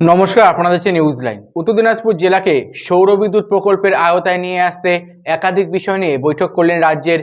নমস্কার আপনাদের হচ্ছে নিউজ লাইন উত্তর দিনাজপুর জেলাকে সৌর বিদ্যুৎ প্রকল্পের আওতায় নিয়ে আসতে একাধিক বিষয় নিয়ে বৈঠক করলেন রাজ্যের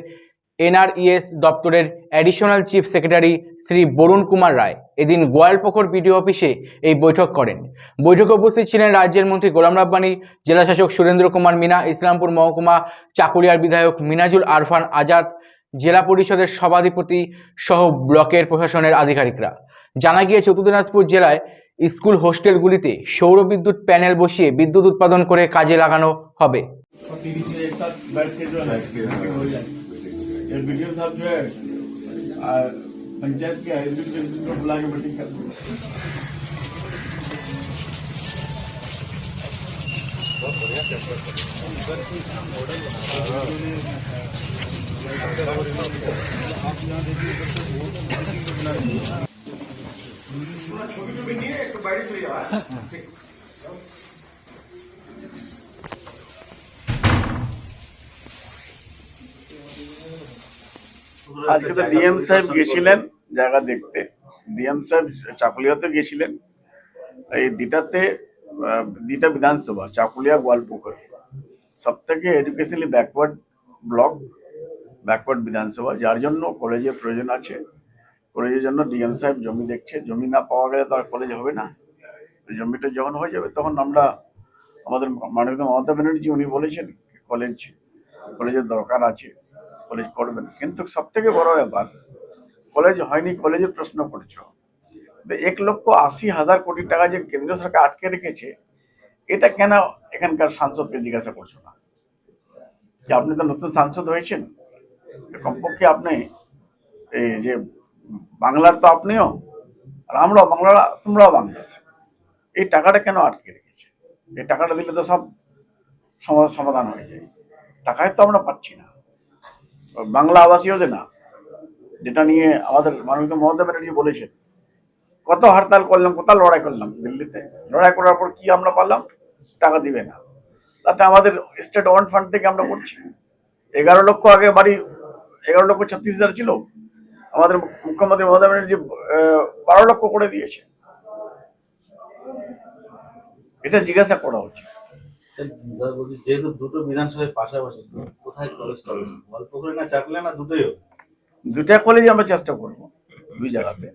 এনআরইএস দপ্তরের additional chief secretary Shri Barun Kumar Roy. এদিন গোয়ালপুকুর বিডিও অফিসে এই বৈঠক করেন। বৈঠকে উপস্থিত ছিলেন রাজ্যের মন্ত্রী গোলাম রাব্বানি, জেলাশাসক সুরেন্দ্র কুমার মিনা, ইসলামপুর মহকুমা চাকুলিয়ার বিধায়ক মিনাজুল আরফান আজাদ, জেলা পরিষদের সভাধিপতি সহ ব্লকের প্রশাসনের আধিকারিকরা। জানা গিয়েছে, উত্তর দিনাজপুর জেলায় স্কুল হোস্টেলগুলিতে সৌর বিদ্যুৎ প্যানেল বসিয়ে বিদ্যুৎ উৎপাদন করে কাজে লাগানো হবে और टीडीसी एक साथ बैठ के जो है मीटिंग हो जाए ये वीडियो साहब जो है आ, पंचायत ছবি টবি নিয়ে একটু বাইরে চলে যাওয়া হ্যাঁ, হ্যাঁ। আজকে তো ডিএম সাহেব গেছিলেন জায়গা দেখতে। ডিএম সাহেব চাকুলিয়াতে গেছিলেন। এই দিটাতে দিটা বিধানসভা চাকুলিয়া গোয়ালপুকুর। সব থেকে এডুকেশনালি ব্যাকওয়ার্ড ব্লক ব্যাকওয়ার্ড বিধানসভা যার জন্য কলেজের প্রয়োজন আছে। কলেজের জন্য ডিএম সাহেব জমি দেখছে, জমি না পাওয়া গেলে তো আর কলেজ হবে না। জমিটা যখন হয়ে যাবে তখন আমরা আমাদের মাননীয় মমতা ব্যানার্জি উনি বলেছেন কলেজ কলেজের দরকার আছে কলেজ করবেন। কিন্তু সব থেকে বড় ব্যাপার কলেজ হয়নি কলেজের প্রশ্ন করছ। এক লক্ষ আশি হাজার কোটি টাকা যে কেন্দ্রীয় সরকার আটকে রেখেছে, এটা কেন এখানকার সাংসদকে জিজ্ঞাসা করছ না? যে আপনি তো নতুন সাংসদ হয়েছেন? কমপক্ষে আপনি এই যে বাংলার তো আপনিও, আর আমরাও বাংলা তোমরাও বাংলা এই টাকাটা কেন আটকে রেখেছে? এই টাকাটা দিলে তো সব সমাধান হয়ে যায়। টাকায় তো আমরা পাচ্ছি না। বাংলা আবাস যোজনা যেটা নিয়ে আমাদের মাননীয় মমতা ব্যানার্জি বলেছেন, কত হরতাল করলাম, কত লড়াই করলাম দিল্লিতে। লড়াই করার পর কি আমরা পারলাম? টাকা দিবে না। তাতে আমাদের স্টেট ওয়ান ফান্ড থেকে আমরা করছি। এগারো লক্ষ আগে বাড়ি, এগারো লক্ষ ছত্রিশ হাজার ছিল। আমাদের মুখ্যমন্ত্রী মমতা ব্যানার্জি আহ, বারো লক্ষ করে দিয়েছে। এটা জিজ্ঞাসা করা উচিত যেহেতু দুটো বিধানসভায় পাশাপাশি কোথায় কলেজ করে না চাকলে না দুটোই হবে? দুটা কলেজে আমরা চেষ্টা করব দুই জায়গাতে।